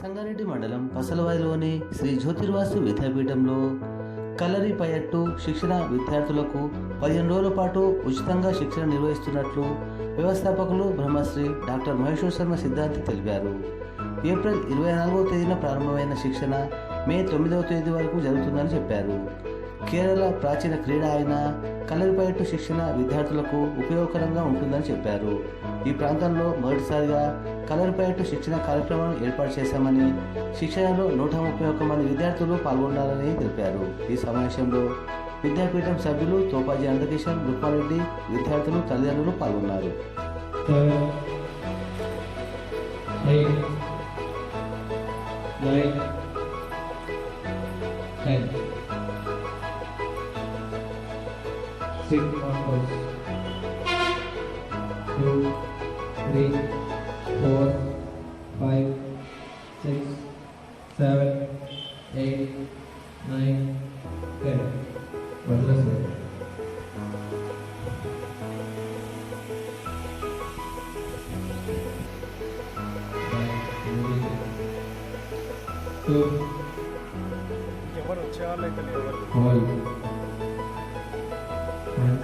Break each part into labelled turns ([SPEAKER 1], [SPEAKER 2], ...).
[SPEAKER 1] సంగారెడ్డి మండలం పసలవాయిలోని శ్రీ జ్యోతిర్వాసు విద్యాపీఠంలో కలరి పయట్టు శిక్షణ విద్యార్థులకు పదిహేను రోజుల పాటు ఉచితంగా శిక్షణ నిర్వహిస్తున్నట్లు వ్యవస్థాపకులు బ్రహ్మశ్రీ డాక్టర్ మహేశ్వర్ శర్మ సిద్ధాంతి తెలిపారు. ఏప్రిల్ ఇరవై నాలుగవ తేదీన ప్రారంభమైన శిక్షణ మే తొమ్మిదవ తేదీ వరకు జరుగుతుందని చెప్పారు. కేరళ ప్రాచీన క్రీడ అయిన కలరిపయట్టు శిక్షణ విద్యార్థులకు ఉపయోగకరంగా ఉంటుందని చెప్పారు. ఈ ప్రాంతంలో మొదటిసారిగా కలర్ పైట్ శిక్షణ కార్యక్రమాలను ఏర్పాటు చేశామని శిక్షణలో నూట ముప్పై ఒక్క మంది విద్యార్థులు పాల్గొన్నారని తెలిపారు ఈ సమావేశంలో విద్యాపీఠం సభ్యులు తోపాజీ అనంతకిషన్ రుక్మారెడ్డి విద్యార్థులు తల్లిదండ్రులు పాల్గొన్నారు.
[SPEAKER 2] Six markers. Two, three, seven, eight, nine, ten. Madras. Two,
[SPEAKER 3] ఎవరు వచ్చేవాళ్ళు అయితే ఎవరు
[SPEAKER 2] all. Hands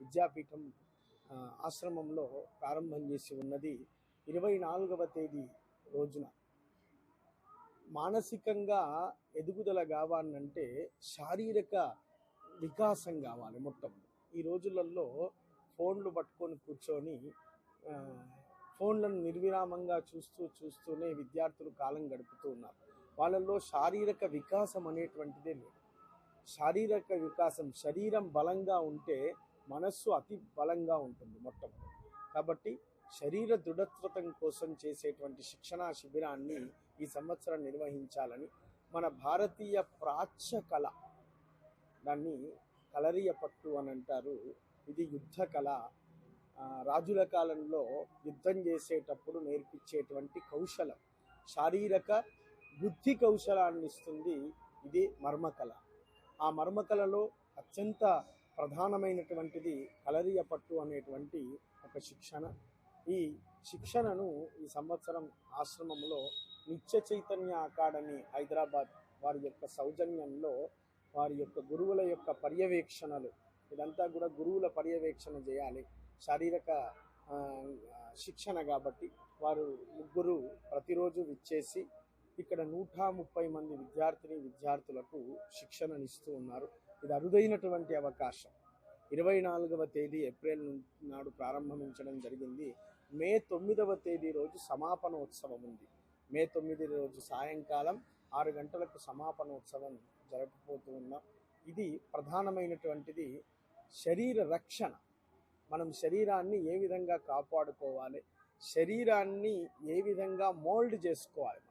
[SPEAKER 3] విద్యాపీఠం ఆశ్రమంలో ప్రారంభం చేసి ఉన్నది ఇరవై నాలుగవ తేదీ రోజున మానసికంగా ఎదుగుదల కావాలంటే శారీరక వికాసం కావాలి మొత్తం. ఈ రోజులలో ఫోన్లు పట్టుకొని కూర్చొని ఫోన్లను నిర్విరామంగా చూస్తూ చూస్తూనే విద్యార్థులు కాలం గడుపుతూ ఉన్నారు. వాళ్ళల్లో శారీరక వికాసం అనేటువంటిదే లేదు. శారీరక వికాసం శరీరం బలంగా ఉంటే మనస్సు అతి బలంగా ఉంటుంది మొత్తం. కాబట్టి శరీర దృఢత్వతం కోసం చేసేటువంటి శిక్షణా శిబిరాన్ని ఈ సంవత్సరం నిర్వహించాలని మన భారతీయ ప్రాచ్య కళ. దాన్ని కలరియ పట్టు అని అంటారు. ఇది యుద్ధ కళ. రాజుల కాలంలో యుద్ధం చేసేటప్పుడు నేర్పించేటువంటి కౌశలం. శారీరక బుద్ధి కౌశలాన్ని ఇస్తుంది ఇది మర్మకళ. ఆ మర్మకళలో అత్యంత ప్రధానమైనటువంటిది కలరియ పట్టు అనేటువంటి ఒక శిక్షణ. ఈ శిక్షణను ఈ సంవత్సరం ఆశ్రమంలో నిత్య చైతన్య అకాడమీ హైదరాబాద్ వారి యొక్క సౌజన్యంలో వారి యొక్క గురువుల యొక్క పర్యవేక్షణలు ఇదంతా కూడా గురువుల పర్యవేక్షణ చేయాలి. శారీరక శిక్షణ కాబట్టి వారు ముగ్గురు ప్రతిరోజు విచ్చేసి ఇక్కడ నూట ముప్పై మంది విద్యార్థిని విద్యార్థులకు శిక్షణనిస్తూ ఉన్నారు. ఇది అరుదైనటువంటి అవకాశం. ఇరవై నాలుగవ తేదీ ఏప్రిల్ ను- నాడు ప్రారంభించడం జరిగింది. మే తొమ్మిదవ తేదీ రోజు సమాపన ఉత్సవం ఉంది. మే తొమ్మిది రోజు సాయంకాలం ఆరు గంటలకు సమాపన ఉత్సవం జరగకపోతూ ఉన్నాం. ఇది ప్రధానమైనటువంటిది శరీర రక్షణ. మనం శరీరాన్ని ఏ విధంగా కాపాడుకోవాలి? శరీరాన్ని ఏ విధంగా మోల్డ్ చేసుకోవాలి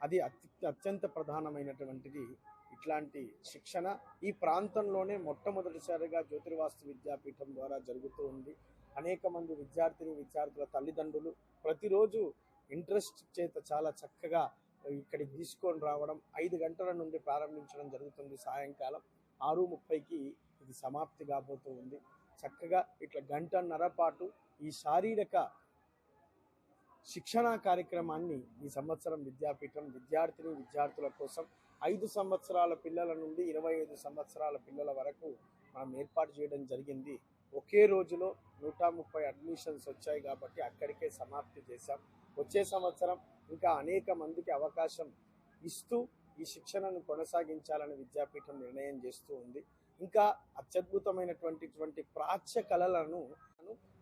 [SPEAKER 3] అది అత్య అత్యంత ప్రధానమైనటువంటిది ఇట్లాంటి శిక్షణ ఈ ప్రాంతంలోనే మొట్టమొదటిసారిగా జ్యోతిర్వాస్తు విద్యాపీఠం ద్వారా జరుగుతూ ఉంది. అనేక మంది విద్యార్థిని విద్యార్థుల తల్లిదండ్రులు ప్రతిరోజు ఇంట్రెస్ట్ చేత చాలా చక్కగా ఇక్కడికి తీసుకొని రావడం ఐదు గంటల నుండి ప్రారంభించడం జరుగుతుంది సాయంకాలం. ఆరు ముప్పైకి ఇది సమాప్తి కాబోతూ ఉంది చక్కగా ఇట్లా గంటన్నర పాటు ఈ శారీరక శిక్షణా కార్యక్రమాన్ని ఈ సంవత్సరం విద్యాపీఠం విద్యార్థిని విద్యార్థుల కోసం ఐదు సంవత్సరాల పిల్లల నుండి ఇరవై ఐదు సంవత్సరాల పిల్లల వరకు మనం ఏర్పాటు చేయడం జరిగింది. ఒకే రోజులో నూట ముప్పై అడ్మిషన్స్ వచ్చాయి కాబట్టి అక్కడికే సమాప్తి చేశాం. వచ్చే సంవత్సరం ఇంకా అనేక మందికి అవకాశం ఇస్తూ ఈ శిక్షణను కొనసాగించాలని విద్యాపీఠం నిర్ణయం చేస్తూ ఉంది. ఇంకా అత్యద్భుతమైనటువంటి ప్రాచ్య కళలను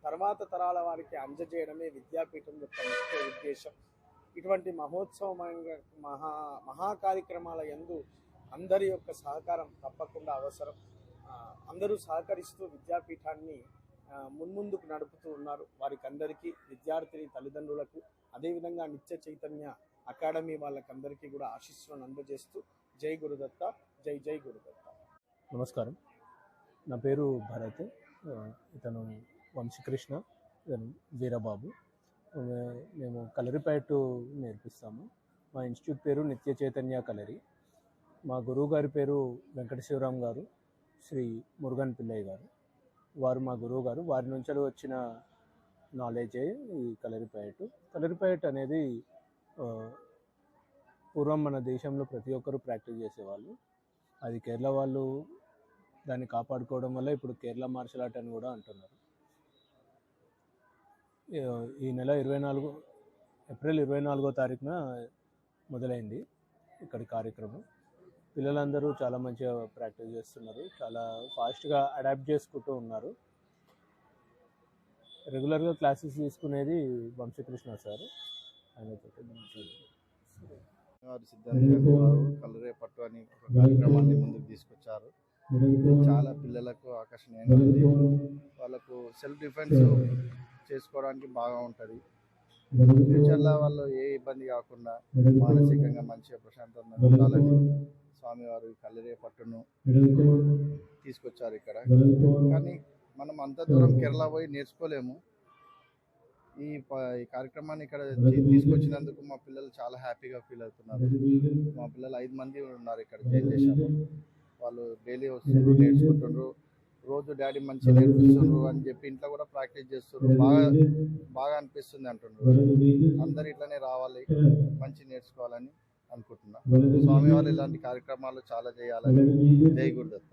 [SPEAKER 3] తర్వాత తరాల వారికి అందజేయడమే విద్యాపీఠం యొక్క ముఖ్య ఉద్దేశం. ఇటువంటి మహోత్సవమైన మహా మహా కార్యక్రమాల యందు అందరి యొక్క సహకారం తప్పకుండా అవసరం. అందరూ సహకరిస్తూ విద్యాపీఠాన్ని మున్ముందుకు నడుపుతూ ఉన్నారు వారికి అందరికీ విద్యార్థిని తల్లిదండ్రులకు అదేవిధంగా నిత్య చైతన్య అకాడమీ వాళ్ళకందరికీ కూడా ఆశీస్సులను అందజేస్తూ జై గురుదత్త జై జై గురుదత్త.
[SPEAKER 4] నమస్కారం. నా పేరు భరత్ ఇతను వంశీకృష్ణ ఇతను వీరబాబు. మేము కలరిపేట నేర్పిస్తాము. మా ఇన్స్టిట్యూట్ పేరు నిత్య చైతన్య కలరి. మా గురువు గారి పేరు వెంకట గారు. శ్రీ మురుగన్ పిల్లయ్య గారు. వారు మా గురువు గారు. వారి నుంచి వచ్చిన నాలెడ్జే ఈ కలరిపయట్ కలరిపయట్ అనేది పూర్వం మన దేశంలో ప్రతి ఒక్కరూ ప్రాక్టీస్ చేసేవాళ్ళు. అది కేరళ వాళ్ళు దాన్ని కాపాడుకోవడం వల్ల ఇప్పుడు కేరళ మార్షల్ ఆర్ట్ అని కూడా అంటున్నారు. ఈ- ఈ నెల ఇరవై నాలుగు ఏప్రిల్ ఇరవై నాలుగో తారీఖున మొదలైంది. ఇక్కడి కార్యక్రమం. పిల్లలందరూ చాలా మంచిగా ప్రాక్టీస్ చేస్తున్నారు. చాలా ఫాస్ట్గా అడాప్ట్ చేసుకుంటూ ఉన్నారు. రెగ్యులర్గా క్లాసెస్ తీసుకునేది వంశీకృష్ణ సార్. ఆయనతో
[SPEAKER 5] వారు సిద్ధాంత్ గారు కలరే పట్టు అని ఒక కార్యక్రమాన్ని ముందుకు తీసుకొచ్చారు. చాలా పిల్లలకు ఆకర్షణీయంగా ఉంది. వాళ్ళకు సెల్ఫ్ డిఫెన్స్ చేసుకోవడానికి బాగా ఉంటుంది. ఫ్యూచర్లో వాళ్ళు ఏ ఇబ్బంది కాకుండా మానసికంగా మంచిగా ప్రశాంతంగా ఉండాలని స్వామివారు కల్లరే పట్టును తీసుకొచ్చారు ఇక్కడ. కానీ మనం అంత దూరం కేరళ పోయి నేర్చుకోలేము. ఈ ఈ కార్యక్రమాన్ని ఇక్కడ తీసుకొచ్చినందుకు మా పిల్లలు చాలా హ్యాపీగా ఫీల్ అవుతున్నారు. మా పిల్లలు ఐదు మంది ఉన్నారు ఇక్కడ. జాయిన్ చేశాము వాళ్ళు డైలీ వస్తున్నారు నేర్చుకుంటున్నారు రోజు డాడీ మంచిగా నేర్పిస్తున్నారు అని చెప్పి ఇంట్లో కూడా ప్రాక్టీస్ చేస్తున్నారు బాగా బాగా అనిపిస్తుంది అంటున్నారు అందరు ఇట్లనే రావాలి. మంచి నేర్చుకోవాలని. అనుకుంటున్నా. స్వామి వాళ్ళు ఇలాంటి కార్యక్రమాలు చాలా చేయాలని జై గురుదత్త.